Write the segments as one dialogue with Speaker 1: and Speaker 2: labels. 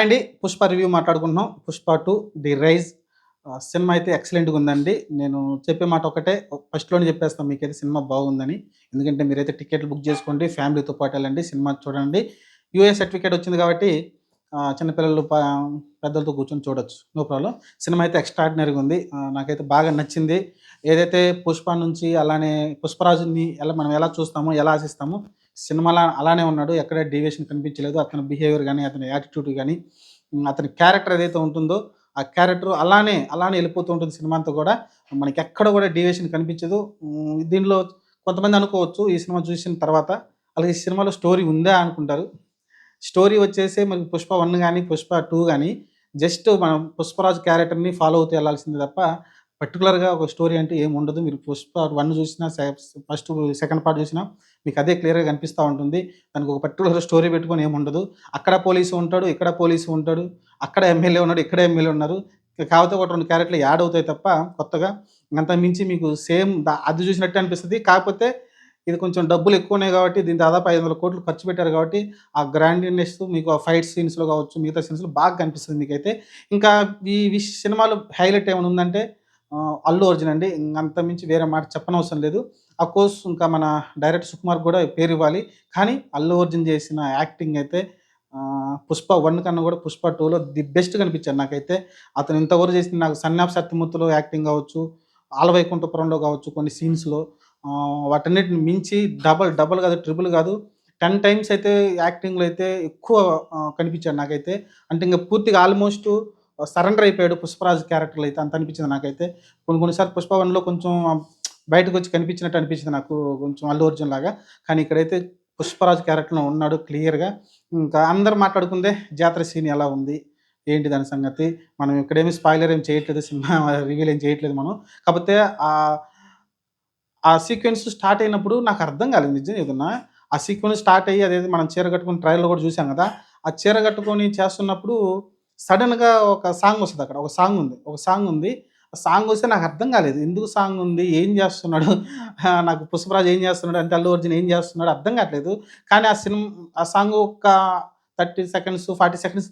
Speaker 1: అండి పుష్ప రివ్యూ మాట్లాడుకుంటున్నాం. Pushpa two the rise. Cinema అయితే ఎక్సలెంట్గా ఉందండి నేను చెప్పే మాట ఒకటే ఫస్ట్లోనే చెప్పేస్తాను మీకైతే సినిమా బాగుందని. ఎందుకంటే మీరైతే టికెట్లు బుక్ చేసుకోండి ఫ్యామిలీతో పాటు వెళ్ళండి సినిమా చూడండి. యూఏ సర్టిఫికేట్ వచ్చింది కాబట్టి చిన్నపిల్లలు పెద్దలతో కూర్చొని చూడొచ్చు. No problem. సినిమా అయితే ఎక్స్ట్రాడినరీగా ఉంది నాకైతే బాగా నచ్చింది. ఏదైతే పుష్ప నుంచి అలానే పుష్పరాజుని ఎలా మనం ఎలా చూస్తామో ఎలా ఆశిస్తామో సినిమాలో అలానే ఉన్నాడు. ఎక్కడ డీవియేషన్ కనిపించలేదు. అతని బిహేవియర్ కానీ అతని యాటిట్యూడ్ కానీ అతని క్యారెక్టర్ ఏదైతే ఉంటుందో ఆ క్యారెక్టర్ అలానే అలానే వెళ్ళిపోతూ ఉంటుంది సినిమా అంతా కూడా. మనకి ఎక్కడ కూడా డీవియేషన్ కనిపించదు. దీనిలో కొంతమంది అనుకోవచ్చు ఈ సినిమా చూసిన తర్వాత అలాగే ఈ సినిమాలో స్టోరీ ఉందా? అనుకుంటారు. స్టోరీ వచ్చేసి మనకి పుష్ప వన్ కానీ పుష్ప టూ కానీ జస్ట్ మనం పుష్పరాజు క్యారెక్టర్ని ఫాలో అవుతూ వెళ్ళాల్సిందే తప్ప పర్టికులర్గా ఒక స్టోరీ అంటే ఏమి ఉండదు. మీరు పుష్ప వన్ చూసినా ఫస్ట్ సెకండ్ పార్ట్ చూసినా మీకు అదే క్లియర్గా కనిపిస్తూ ఉంటుంది. దానికి ఒక పర్టికులర్ స్టోరీ పెట్టుకొని ఏమి ఉండదు. అక్కడ పోలీసు ఉంటాడు ఇక్కడ పోలీసు ఉంటాడు అక్కడ ఎమ్మెల్యే ఉన్నాడు ఇక్కడ ఎమ్మెల్యే ఉన్నారు. కాకపోతే ఒక రెండు క్యారెక్టర్లు యాడ్ అవుతాయి తప్ప కొత్తగా అంత మించి మీకు సేమ్ అది చూసినట్టే అనిపిస్తుంది. కాకపోతే ఇది కొంచెం డబ్బులు ఎక్కువనే కాబట్టి దీని దాదాపు ఐదు వందల కోట్లు ఖర్చు పెట్టారు కాబట్టి ఆ గ్రాండినెస్ మీకు ఆ ఫైట్ సీన్స్లో కావచ్చు మిగతా సీన్స్లో బాగా కనిపిస్తుంది మీకైతే. ఇంకా ఈ విష్ సినిమాలో హైలైట్ ఏమైనా ఉందంటే అల్లు అర్జున్ అండి. ఇంక అంత మించి వేరే మాట చెప్పనవసరం లేదు. కోర్స్ ఇంకా మన డైరెక్టర్ సుకుమార్ కూడా పేరు ఇవ్వాలి. కానీ అల్లు అర్జున్ చేసిన యాక్టింగ్ అయితే పుష్ప వన్ కన్నా కూడా పుష్ప టూలో ది బెస్ట్ కనిపించాడు నాకైతే. అతను ఇంతవరకు చేసిన నాకు సన్యాప్ సత్యమూర్తిలో యాక్టింగ్ కావచ్చు ఆలవైకుంఠపురంలో కావచ్చు కొన్ని సీన్స్లో వాటన్నిటిని మించి డబల్ డబల్ కాదు ట్రిపుల్ కాదు. టెన్ టైమ్స్ అయితే యాక్టింగ్లో అయితే ఎక్కువ కనిపించాడు నాకైతే. అంటే ఇంకా పూర్తిగా ఆల్మోస్ట్ సరెండర్ అయిపోయాడు పుష్పరాజ్ క్యారెక్టర్లు అయితే అంత అనిపించింది నాకైతే. కొన్ని కొన్నిసార్లు పుష్పవన్లో కొంచెం బయటకు వచ్చి కనిపించినట్టు అనిపించింది నాకు కొంచెం అల్లు అర్జున్ లాగా. కానీ ఇక్కడైతే పుష్పరాజ్ క్యారెక్టర్లో ఉన్నాడు క్లియర్గా. ఇంకా అందరు మాట్లాడుకుందే జాతర సీన్ ఎలా ఉంది ఏంటి దాని సంగతి? మనం ఇక్కడేమి స్పాయిలర్ ఏం చేయట్లేదు సినిమా రివీల్ ఏం చేయట్లేదు మనం. కాకపోతే ఆ ఆ సీక్వెన్స్ స్టార్ట్ అయినప్పుడు నాకు అర్థం కాలేదు నిజం ఏదన్నా. ఆ సీక్వెన్స్ స్టార్ట్ అయ్యి అదేది మనం చీర కట్టుకుని ట్రైల్లో కూడా చూసాం కదా. ఆ చీర కట్టుకొని చేస్తున్నప్పుడు సడన్గా ఒక సాంగ్ వస్తుంది అక్కడ ఒక సాంగ్ ఉంది. ఒక సాంగ్ ఉంది. ఆ సాంగ్ వస్తే నాకు అర్థం కాలేదు. ఎందుకు సాంగ్ ఉంది? ఏం చేస్తున్నాడు? నాకు పుష్పరాజు ఏం చేస్తున్నాడు? అంటే అల్లు అర్జున్ ఏం చేస్తున్నాడు అర్థం కావట్లేదు. కానీ ఆ సినిమా ఆ సాంగ్ ఒక థర్టీ సెకండ్స్ ఫార్టీ సెకండ్స్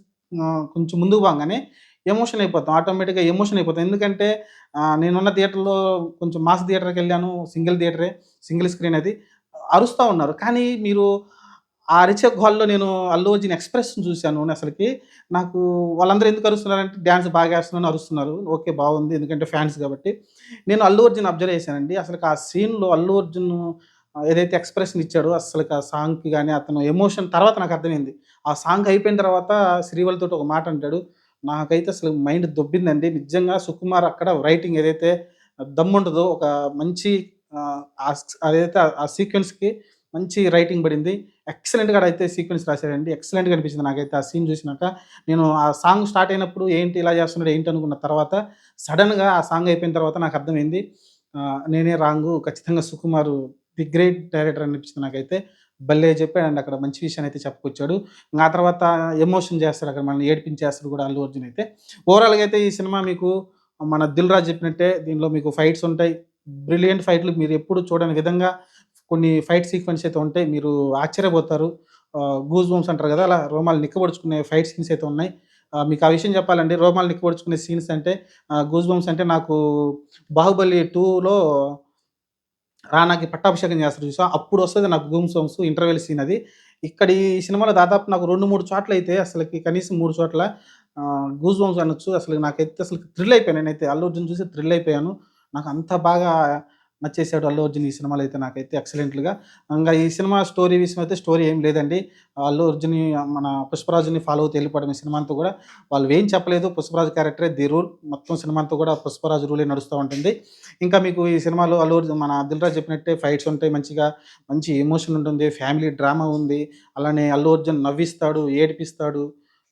Speaker 1: కొంచెం ముందుకు పోగానే ఎమోషన్ అయిపోతాం. ఆటోమేటిక్గా ఎమోషన్ అయిపోతాం. ఎందుకంటే నేనున్న థియేటర్లో కొంచెం మాస్ థియేటర్కి వెళ్ళాను. సింగిల్ థియేటరే సింగిల్ స్క్రీన్ అది అరుస్తూ ఉన్నారు. కానీ మీరు ఆ అరిచే హాల్లో నేను అల్లు అర్జున్ ఎక్స్ప్రెషన్ చూశాను అసలుకి. నాకు వాళ్ళందరూ ఎందుకు అరుస్తున్నారంటే డ్యాన్స్ బాగా వేస్తున్నాను అరుస్తున్నారు. ఓకే బాగుంది ఎందుకంటే ఫ్యాన్స్ కాబట్టి. నేను అల్లు అర్జున్ అబ్జర్వ్ చేశానండి. అసలు ఆ సీన్లో అల్లు అర్జున్ ఏదైతే ఎక్స్ప్రెషన్ ఇచ్చాడో అసలు ఆ సాంగ్కి కానీ అతను ఎమోషన్ తర్వాత నాకు అర్థమైంది. ఆ సాంగ్ అయిపోయిన తర్వాత శ్రీవల్తో ఒక మాట అంటాడు నాకైతే అసలు మైండ్ దొబ్బిందండి. నిజంగా సుకుమార్ అక్కడ రైటింగ్ ఏదైతే దమ్ముంటుందో ఒక మంచి ఆ, అదైతే ఆ- ఆ సీక్వెన్స్కి మంచి రైటింగ్ పడింది. ఎక్సలెంట్గా అయితే సీక్వెన్స్ రాశారండి. ఎక్సలెంట్గా అనిపించింది నాకైతే ఆ సీన్ చూసినాక. నేను ఆ సాంగ్ స్టార్ట్ అయినప్పుడు ఏంటి ఇలా చేస్తున్నాడు ఏంటి అనుకున్న తర్వాత సడన్గా ఆ సాంగ్ అయిపోయిన తర్వాత నాకు అర్థమైంది. నేనే రాంగు ఖచ్చితంగా సుకుమార్ ది గ్రేట్ డైరెక్టర్ అనిపించింది నాకైతే. భలే చెప్పాడు అండ్ అక్కడ మంచి విషయాన్ని అయితే చెప్పుకొచ్చాడు. ఇంకా ఆ తర్వాత ఎమోషన్ చేస్తాడు అక్కడ మనల్ని ఏడిపించేస్తాడు కూడా అల్లు అర్జున్ అయితే. ఓవరాల్గా అయితే ఈ సినిమా మీకు మన దిల్ రాజు చెప్పినట్టే దీనిలో మీకు ఫైట్స్ ఉంటాయి. బ్రిలియంట్ ఫైట్లు మీరు ఎప్పుడు చూడని విధంగా కొన్ని ఫైట్ సీక్వెన్స్ అయితే ఉంటాయి. మీరు ఆశ్చర్యపోతారు. గూజ్ బూమ్స్ అంటారు కదా అలా రోమాలు నిక్కబడుచుకునే ఫైట్ సీన్స్ అయితే ఉన్నాయి. మీకు ఆ విషయం చెప్పాలండి రోమాలు నిక్కబడుచుకునే సీన్స్ అంటే గూజ్ బూమ్స్ అంటే నాకు బాహుబలి టూలో రానాకి పట్టాభిషేకం చేస్తారు చూసా అప్పుడు వస్తుంది నాకు గూమ్ సాంగ్స్ ఇంటర్వెల్ సీన్ అది. ఇక్కడ ఈ సినిమాలో దాదాపు నాకు రెండు మూడు చోట్ల అయితే అసలుకి కనీసం మూడు చోట్ల గూజ్ బోమ్స్ అనొచ్చు. అసలు నాకైతే అసలు థ్రిల్ అయిపోయాను. నేనైతే అల్లు అర్జున్ చూసి థ్రిల్ అయిపోయాను. నాకు అంత బాగా నచ్చేసాడు అల్లు అర్జున్ ఈ సినిమాలో అయితే నాకైతే ఎక్సలెంట్గా ఇంకా ఈ సినిమా స్టోరీ విషయం అయితే స్టోరీ ఏం లేదండి. అల్లు అర్జున్ మన పుష్పరాజుని ఫాలో అవుతూ వెళ్ళిపోవడం ఈ సినిమా అంతా కూడా వాళ్ళు ఏం చెప్పలేదు. పుష్పరాజు క్యారెక్టరే ది రూల్ మొత్తం సినిమా అంతా కూడా పుష్పరాజు రూలే నడుస్తూ ఉంటుంది. ఇంకా మీకు ఈ సినిమాలో అల్లు అర్జున్ మన దిల్ రాజు చెప్పినట్టే ఫైట్స్ ఉంటాయి మంచిగా. మంచి ఎమోషన్ ఉంటుంది ఫ్యామిలీ డ్రామా ఉంది. అలానే అల్లు అర్జున్ నవ్విస్తాడు ఏడిపిస్తాడు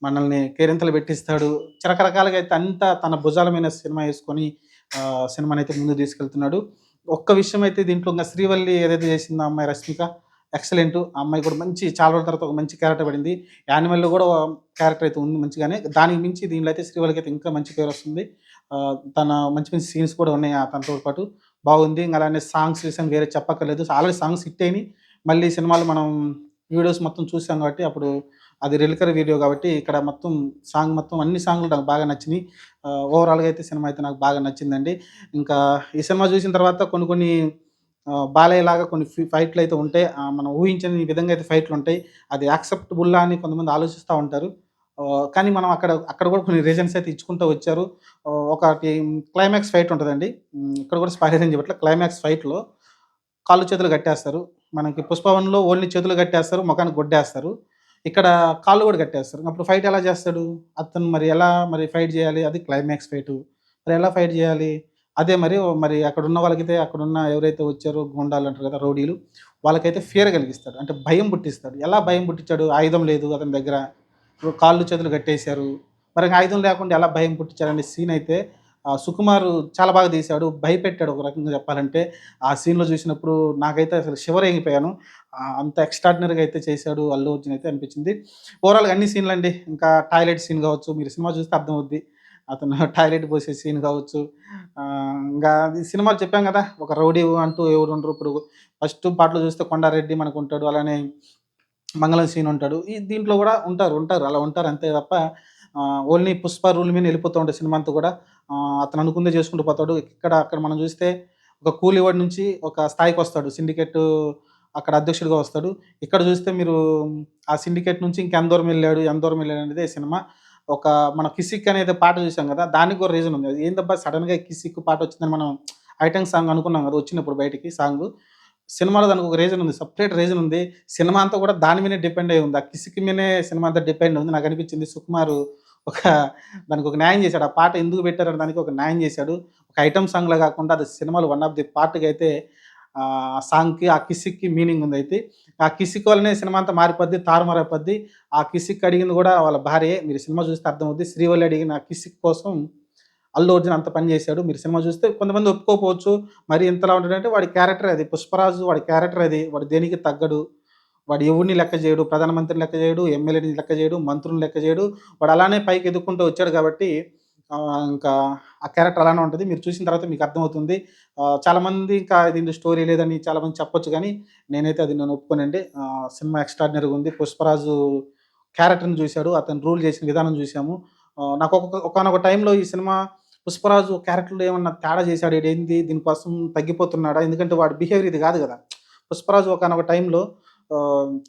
Speaker 1: మనల్ని కేరింతలు పెట్టిస్తాడు. రకరకాలుగా అయితే అంతా తన భుజాల మీద సినిమా వేసుకొని సినిమాని అయితే ముందు తీసుకెళ్తున్నాడు. ఒక్క విషయం అయితే దీంట్లో ఇంకా శ్రీవల్లి ఏదైతే చేసిందో అమ్మాయి రష్మిక ఎక్సలెంట్ ఆ అమ్మాయి కూడా మంచి చాలా రోజుల తర్వాత ఒక మంచి క్యారెక్టర్ పడింది. యానిమల్లో కూడా క్యారెక్టర్ అయితే ఉంది మంచిగానే. దానికి మించి దీనిలో అయితే శ్రీవల్లికి అయితే ఇంకా మంచి పేరు వస్తుంది. తన మంచి మంచి సీన్స్ కూడా ఉన్నాయి ఆ తనతో పాటు. బాగుంది. ఇంకా అలానే సాంగ్స్ విషయం వేరే చెప్పక్కర్లేదు. ఆల్రెడీ సాంగ్స్ హిట్ అయినాయి. మళ్ళీ సినిమాలు మనం వీడియోస్ మొత్తం చూసాం కాబట్టి అప్పుడు అది రిలికర్ వీడియో కాబట్టి ఇక్కడ మొత్తం సాంగ్ మొత్తం అన్ని సాంగ్లు నాకు బాగా నచ్చినాయి. ఓవరాల్గా అయితే సినిమా అయితే నాకు బాగా నచ్చిందండి. ఇంకా ఈ సినిమా చూసిన తర్వాత కొన్ని కొన్ని బాలయ్యలాగా లాగా కొన్ని ఫైట్లు అయితే ఉంటాయి. మనం ఊహించని విధంగా అయితే ఫైట్లు ఉంటాయి. అది యాక్సెప్టబుల్లా అని కొంతమంది ఆలోచిస్తూ ఉంటారు. కానీ మనం అక్కడ అక్కడ కూడా కొన్ని రీజన్స్ అయితే ఇచ్చుకుంటూ వచ్చారు. ఒకటి క్లైమాక్స్ ఫైట్ ఉంటుందండి. ఇక్కడ కూడా స్పాయిలర్ అని చెప్పట్లే. క్లైమాక్స్ ఫైట్లో కాళ్ళు చేతులు కట్టేస్తారు. మనకి పుష్పవన్లో ఓన్లీ చేతులు కట్టేస్తారు. ముఖానికి గొడ్డేస్తారు. ఇక్కడ కాళ్ళు కూడా కట్టేస్తారు. అప్పుడు ఫైట్ ఎలా చేస్తాడు? అతను మరి ఎలా మరి ఫైట్ చేయాలి? అది క్లైమాక్స్ ఫైట్ మరి ఎలా ఫైట్ చేయాలి? అదే మరి మరి అక్కడ ఉన్న వాళ్ళకైతే అక్కడ ఉన్న ఎవరైతే వచ్చారో గుండాలు అంటారు కదా రౌడీలు వాళ్ళకైతే ఫియర్ కలిగిస్తాడు. అంటే భయం పుట్టిస్తాడు. ఎలా భయం పుట్టించాడు? ఆయుధం లేదు అతని దగ్గర. కాళ్ళు చేతులు కట్టేశారు. మరి ఆయుధం లేకుండా ఎలా భయం పుట్టించాడనే సీన్ అయితే సుకుమార్ చాలా బాగా తీశాడు. భయపెట్టాడు ఒక రకంగా చెప్పాలంటే. ఆ సీన్లో చూసినప్పుడు నాకైతే అసలు షివర్ అయిపోయాను అంత ఎక్స్ట్రాడినరీగా అయితే చేశాడు అల్లు అర్జున్ అయితే అనిపించింది. ఓవరాల్గా అన్ని సీన్లు అండి ఇంకా టాయిలెట్ సీన్ కావచ్చు మీరు సినిమా చూస్తే అర్థమవుద్ది. అతను టాయిలెట్ పోసే సీన్ కావచ్చు. ఇంకా సినిమాలు చెప్పాం కదా ఒక రౌడీ అంటూ ఎవరు ఉండరు. ఇప్పుడు ఫస్ట్ పాటలు చూస్తే కొండారెడ్డి మనకు ఉంటాడు అలానే మంగళం సీన్ ఉంటాడు. ఈ దీంట్లో కూడా ఉంటారు ఉంటారు అలా ఉంటారు అంతే తప్ప ఓన్లీ పుష్ప రూల్ మీద వెళ్ళిపోతూ ఉంటాయి సినిమా అంతా కూడా అతను అనుకుందే చేసుకుంటూ పోతాడు. ఇక్కడ అక్కడ మనం చూస్తే ఒక కూలివాడి నుంచి ఒక స్థాయికి వస్తాడు. సిండికేట్ అక్కడ అధ్యక్షుడిగా వస్తాడు. ఇక్కడ చూస్తే మీరు ఆ సిండికేట్ నుంచి ఇంకెంత దూరం వెళ్ళాడు ఎంత దూరం వెళ్ళాడు అనేది సినిమా. ఒక మన కిసిక్ అనేది పాట చూసాం కదా దానికి కూడా రీజన్ ఉంది. అది ఏందబ్బా సడన్గా కిసిక్ పాట వచ్చిందని మనం ఐటమ్ సాంగ్ అనుకున్నాం కదా వచ్చినప్పుడు బయటికి సాంగ్. సినిమాలో దానికి ఒక రీజన్ ఉంది సపరేట్ రీజన్ ఉంది. సినిమా అంతా కూడా దాని మీదే డిపెండ్ అయి ఉంది. ఆ కిసిక్ మీదే సినిమా అంతా డిపెండ్ ఉంది. నాకు అనిపించింది సుకుమార్ ఒక దానికి ఒక న్యాయం చేశాడు. ఆ పాట ఎందుకు పెట్టారు దానికి ఒక న్యాయం చేశాడు. ఒక ఐటమ్ సాంగ్లా కాకుండా అది సినిమాలు వన్ ఆఫ్ ది పార్ట్కి అయితే ఆ సాంగ్కి ఆ కిసిక్కి మీనింగ్ ఉంది అయితే ఆ కిసిక్ వల్లనే సినిమా అంతా మారిపోద్ది తారుమారైపోద్ది ఆ కిసిక్ అడిగింది కూడా వాళ్ళ భార్యే మీరు సినిమా చూస్తే అర్థమవుద్ది. శ్రీవల్లి అడిగిన ఆ కిసిక్ కోసం అల్లు అర్జున్ అంత పని చేశాడు. మీరు సినిమా చూస్తే కొంతమంది ఒప్పుకోకపోవచ్చు. మరి ఇంతలా ఉంటాడంటే వాడి క్యారెక్టర్ అది పుష్పరాజు వాడి క్యారెక్టర్ అది వాడు దేనికి తగ్గడు. వాడు ఎవరిని లెక్క చేయడు ప్రధానమంత్రిని లెక్క చేయడు ఎమ్మెల్యేని లెక్క చేయడు మంత్రులను లెక్క చేయడు. వాడు అలానే పైకి ఎదుక్కుంటూ వచ్చాడు కాబట్టి ఇంకా ఆ క్యారెక్టర్ అలానే ఉంటుంది. మీరు చూసిన తర్వాత మీకు అర్థమవుతుంది. చాలామంది ఇంకా దీంట్లో స్టోరీ లేదని చాలామంది చెప్పొచ్చు కానీ నేనైతే అది నేను ఒప్పుకోనండి. సినిమా ఎక్స్ట్రాడినరీగా ఉంది. పుష్పరాజు క్యారెక్టర్ని చూశాడు. అతను రూల్ చేసిన విధానం చూసాము నాకు ఒక ఒకనొక టైంలో ఈ సినిమా పుష్పరాజు క్యారెక్టర్లో ఏమన్నా తేడా చేశాడు? ఏంది? దీనికోసం తగ్గిపోతున్నాడా? ఎందుకంటే వాడు బిహేవియర్ ఇది కాదు కదా. పుష్పరాజు ఒకనొక టైంలో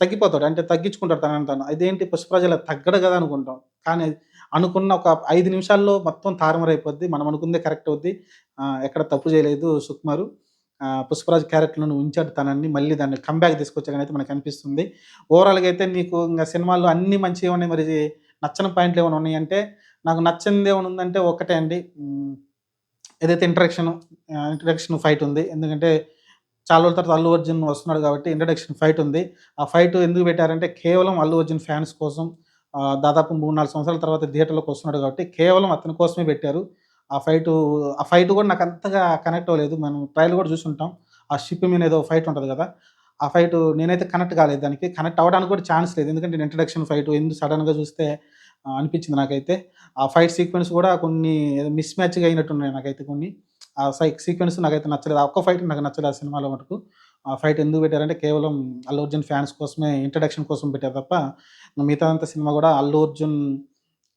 Speaker 1: తగ్గిపోతాడు. అంటే తగ్గించుకుంటాడు తనని తను. ఇదేంటి? పుష్పరాజు తగ్గడు కదా అనుకుంటాం. కానీ అనుకున్న ఒక ఐదు నిమిషాల్లో మొత్తం తారుమారైపోద్ది. మనం అనుకుందే కరెక్ట్ అవుద్ది. ఎక్కడ తప్పు చేయలేదు సుకుమారు. పుష్పరాజ్ పుష్పరాజు క్యారెక్టర్లను ఉంచాడు తనని. మళ్ళీ దాన్ని కంబ్యాక్ తీసుకొచ్చాడని అయితే మనకు అనిపిస్తుంది. ఓవరాల్గా అయితే నీకు ఇంకా సినిమాల్లో అన్ని మంచిగా ఉన్నాయి. మరి నచ్చని పాయింట్లు ఏమైనా ఉన్నాయంటే నాకు నచ్చింది ఏమైనా ఉందంటే ఒకటే అండి. ఏదైతే ఇంట్రడక్షన్ ఇంట్రడక్షన్ ఫైట్ ఉంది. ఎందుకంటే చాలా రోజుల తర్వాత అల్లు అర్జున్ వస్తున్నాడు కాబట్టి ఇంట్రడక్షన్ ఫైట్ ఉంది. ఆ ఫైట్ ఎందుకు పెట్టారంటే కేవలం అల్లు అర్జున్ ఫ్యాన్స్ కోసం దాదాపు మూడు నాలుగు సంవత్సరాల తర్వాత థియేటర్లోకి వస్తున్నాడు కాబట్టి కేవలం అతని కోసమే పెట్టారు. ఆ ఫైట్ ఆ ఫైట్ కూడా నాకు అంతగా కనెక్ట్ అవ్వలేదు. మనం ట్రైల్ కూడా చూసి ఉంటాం ఆ షిప్ మీద ఏదో ఫైట్ ఉంటుంది కదా ఆ ఫైట్ నేనైతే కనెక్ట్ కాలేదు దానికి. కనెక్ట్ అవ్వడానికి కూడా ఛాన్స్ లేదు. ఎందుకంటే ఇంట్రడక్షన్ ఫైట్ ఎందుకు సడన్గా చూస్తే అనిపించింది నాకైతే. ఆ ఫైట్ సీక్వెన్స్ కూడా కొన్ని మిస్ మ్యాచ్గా అయినట్టున్నాయి నాకైతే కొన్ని. ఆ సై సీక్వెన్స్ నాకైతే నచ్చలేదు. ఆ ఒక్క ఫైట్ నాకు నచ్చలేదు ఆ సినిమాలో మటుకు. ఆ ఫైట్ ఎందుకు పెట్టారంటే కేవలం అల్లు అర్జున్ ఫ్యాన్స్ కోసమే ఇంట్రడక్షన్ కోసం పెట్టారు తప్ప మిగతాదంతా సినిమా కూడా అల్లు అర్జున్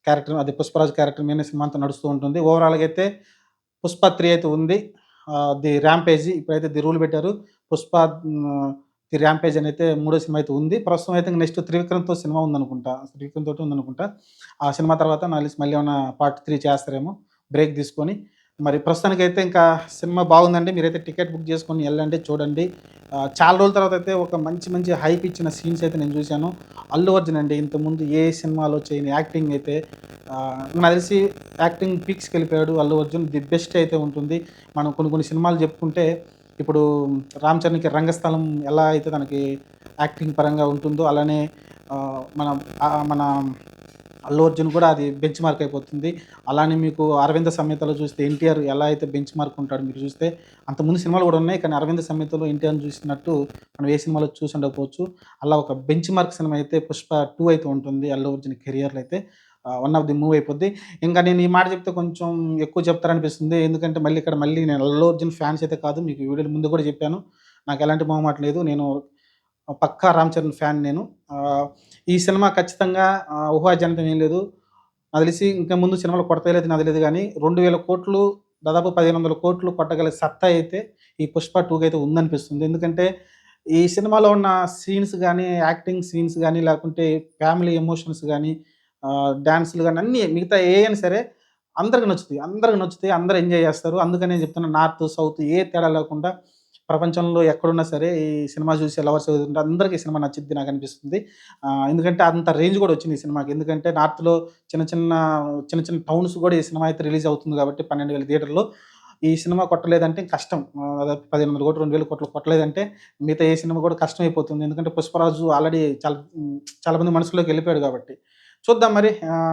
Speaker 1: క్యారెక్టర్ అది పుష్పరాజ్ క్యారెక్టర్ మీద సినిమా అంతా నడుస్తూ ఉంటుంది. ఓవరాల్గా అయితే పుష్ప త్రీ అయితే ఉంది. ది ర్యాంపేజ్ ఇప్పుడైతే ది రూల్ పెట్టారు. పుష్ప ది ర్యాంపేజ్ అని అయితే మూడో సినిమా అయితే ఉంది. ప్రస్తుతం అయితే నెక్స్ట్ త్రివిక్రమ్తో సినిమా ఉందనుకుంటా. త్రివిక్రమ్ తోటి ఉందనుకుంటా. ఆ సినిమా తర్వాత నాలుగు మళ్ళీ ఏమైనా పార్ట్ త్రీ చేస్తారేమో బ్రేక్ తీసుకొని మరి ప్రస్తుతానికైతే ఇంకా సినిమా బాగుందండి. మీరైతే టికెట్ బుక్ చేసుకొని వెళ్ళండి చూడండి. చాలా రోజుల తర్వాత అయితే ఒక మంచి మంచి హైప్ ఇచ్చిన సీన్స్ అయితే నేను చూశాను. అల్లు అర్జున్ అండి ఇంతకుముందు ఏ సినిమాలో చేయని యాక్టింగ్ అయితే నాకు తెలిసి యాక్టింగ్ పీక్స్కి వెళ్ళిపోయాడు అల్లు అర్జున్. ది బెస్ట్ అయితే ఉంటుంది. మనం కొన్ని కొన్ని సినిమాలు చెప్పుకుంటే ఇప్పుడు రామ్ చరణ్కి రంగస్థలం ఎలా అయితే తనకి యాక్టింగ్ పరంగా ఉంటుందో అలానే మన మన అల్లు అర్జున్ కూడా అది బెంచ్ మార్క్ అయిపోతుంది. అలానే మీకు అరవింద సమేతలో చూస్తే ఎన్టీఆర్ ఎలా అయితే బెంచ్ మార్క్ ఉంటాడు మీరు చూస్తే అంతకుముందు సినిమాలు కూడా ఉన్నాయి కానీ అరవింద సమేతలో ఎన్టీఆర్ని చూసినట్టు మనం ఏ సినిమాలో చూసి ఉండకపోవచ్చు. అలా ఒక బెంచ్ మార్క్ సినిమా అయితే పుష్ప టూ అయితే ఉంటుంది అల్లు అర్జున్ కెరియర్లో అయితే. వన్ ఆఫ్ ది మూవ్ అయిపోద్ది. ఇంకా నేను ఈ మాట చెప్తే కొంచెం ఎక్కువ చెప్తారనిపిస్తుంది. ఎందుకంటే మళ్ళీ ఇక్కడ మళ్ళీ నేను అల్లు అర్జున్ ఫ్యాన్స్ అయితే కాదు మీకు వీడియో ముందు కూడా చెప్పాను. నాకు ఎలాంటి మొహమాట లేదు. నేను పక్కా రామ్ చరణ్ ఫ్యాన్ నేను. ఈ సినిమా ఖచ్చితంగా ఊహాజనితం ఏం లేదు. నాకు తెలిసి ఇంకా ముందు సినిమాలు కొడతలేదు నాకు తెలియదు కానీ రెండు వేల కోట్లు దాదాపు పదిహేను వందల కోట్లు కొట్టగల సత్తా అయితే ఈ పుష్ప టూకి అయితే ఉందనిపిస్తుంది. ఎందుకంటే ఈ సినిమాలో ఉన్న సీన్స్ కానీ యాక్టింగ్ సీన్స్ కానీ లేకుంటే ఫ్యామిలీ ఎమోషన్స్ కానీ డ్యాన్సులు కానీ అన్నీ మిగతా ఏ అయినా సరే అందరికి నచ్చుతాయి. అందరికి నచ్చుతాయి అందరూ ఎంజాయ్ చేస్తారు. అందుకనే నేను చెప్తున్నా నార్త్ సౌత్ ఏ తేడా లేకుండా ప్రపంచంలో ఎక్కడున్నా సరే ఈ సినిమా చూసి లవర్స్ అవుతుంటే అందరికీ సినిమా నచ్చింది నాకు అనిపిస్తుంది. ఎందుకంటే అంత రేంజ్ కూడా వచ్చింది ఈ సినిమాకి. ఎందుకంటే నార్త్లో చిన్న చిన్న చిన్న చిన్న టౌన్స్ కూడా ఈ సినిమా అయితే రిలీజ్ అవుతుంది కాబట్టి పన్నెండు వేల థియేటర్లో ఈ సినిమా కొట్టలేదంటే కష్టం. దాదాపు పదిహేను వందల కోట్లు రెండు వేల కోట్లు కొట్టలేదంటే మిగతా ఏ సినిమా కూడా కష్టం అయిపోతుంది ఎందుకంటే పుష్పరాజు ఆల్రెడీ చాలా చాలామంది మనసులోకి వెళ్ళిపోయాడు కాబట్టి. చూద్దాం మరి.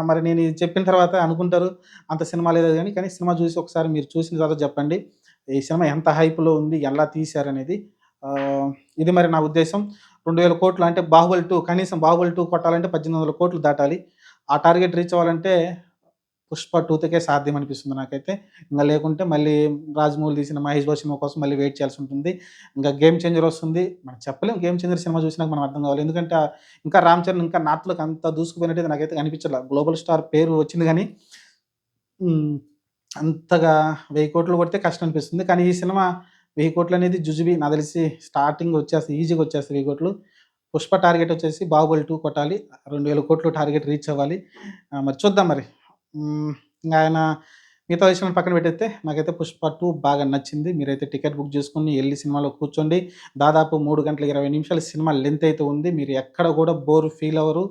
Speaker 1: మరి నేను చెప్పిన తర్వాత అనుకుంటారు అంత సినిమా లేదు కానీ కానీ సినిమా చూసి ఒకసారి మీరు చూసిన తర్వాత చెప్పండి. ఈ సినిమా ఎంత హైప్లో ఉంది ఎలా తీశారనేది ఇది మరి నా ఉద్దేశం. రెండు వేల కోట్లు అంటే బాహుబలి టూ కనీసం బాహుబలి టూ కొట్టాలంటే పద్దెనిమిది వందల కోట్లు దాటాలి. ఆ టార్గెట్ రీచ్ అవ్వాలంటే పుష్ప టూతకే సాధ్యం అనిపిస్తుంది నాకైతే. ఇంకా లేకుంటే మళ్ళీ రాజమౌళి తీసిన మహేష్ బాబు సినిమా కోసం మళ్ళీ వెయిట్ చేయాల్సి ఉంటుంది. ఇంకా గేమ్ చేంజర్ వస్తుంది. మనం చెప్పలేం గేమ్ చేంజర్ సినిమా చూసినాక మనం అర్థం కావాలి. ఎందుకంటే ఇంకా రామ్ చరణ్ ఇంకా నాట్లకు అంత దూసుకుపోయినట్టు నాకైతే కనిపించలేదు గ్లోబల్ స్టార్ పేరు వచ్చింది కానీ అంతగా వెయ్యి కోట్లు కొడితే కష్టం అనిపిస్తుంది కానీ ఈ సినిమా వెయ్యి కోట్లు అనేది జుజుబి నాకు తెలిసి స్టార్టింగ్ వచ్చేసి ఈజీగా వచ్చేస్తుంది వెయ్యి కోట్లు. పుష్ప టార్గెట్ వచ్చేసి బాహుబలి టూ కొట్టాలి. రెండు వేల కోట్లు టార్గెట్ రీచ్ అవ్వాలి. మరి చూద్దాం మరి. ఇంకా ఆయన మిగతా విషయాలను పక్కన పెట్టేస్తే నాకైతే పుష్ప టూ బాగా నచ్చింది. మీరైతే టికెట్ బుక్ చేసుకుని వెళ్ళి సినిమాలో కూర్చోండి. దాదాపు మూడు గంటల ఇరవై నిమిషాల సినిమా లెంత్ అయితే ఉంది. మీరు ఎక్కడ కూడా బోర్ ఫీల్ అవ్వరు.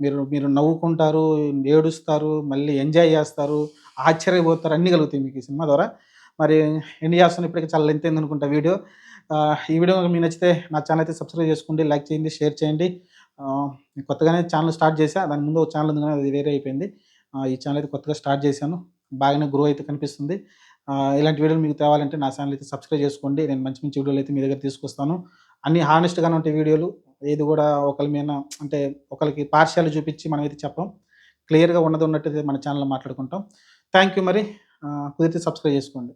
Speaker 1: మీరు మీరు నవ్వుకుంటారు ఏడుస్తారు మళ్ళీ ఎంజాయ్ చేస్తారు. ఆశ్చర్యపోతారు. అన్నీ కలుగుతాయి మీకు ఈ సినిమా ద్వారా. మరి ఎండ్ చేస్తున్న ఇప్పటికి చాలా లెంత్ అయింది అనుకుంటా వీడియో. ఈ వీడియో మీకు నచ్చితే నా ఛానల్ అయితే సబ్స్క్రైబ్ చేసుకోండి లైక్ చేయండి షేర్ చేయండి. కొత్తగానే ఛానల్ స్టార్ట్ చేశా. దాని ముందు ఒక ఛానల్ ఉంది కానీ అది వేరే అయిపోయింది. ఈ ఛానల్ అయితే కొత్తగా స్టార్ట్ చేశాను. బాగానే గ్రో అయితే కనిపిస్తుంది. ఇలాంటి వీడియోలు మీకు తేవాలంటే నా ఛానల్ అయితే సబ్స్క్రైబ్ చేసుకోండి. నేను మంచి మంచి వీడియోలు అయితే మీ దగ్గర తీసుకొస్తాను. అన్ని హానెస్ట్గానే ఉంటాయి వీడియోలు. ఏది కూడా ఒకరి మీద అంటే ఒకరికి పార్షియాలు చూపించి మనం అయితే చెప్పం క్లియర్గా ఉన్నది ఉన్నట్టు మన ఛానల్లో మాట్లాడుకుంటాం. థ్యాంక్ యూ మరి కుదిరితే సబ్స్క్రైబ్ చేసుకోండి.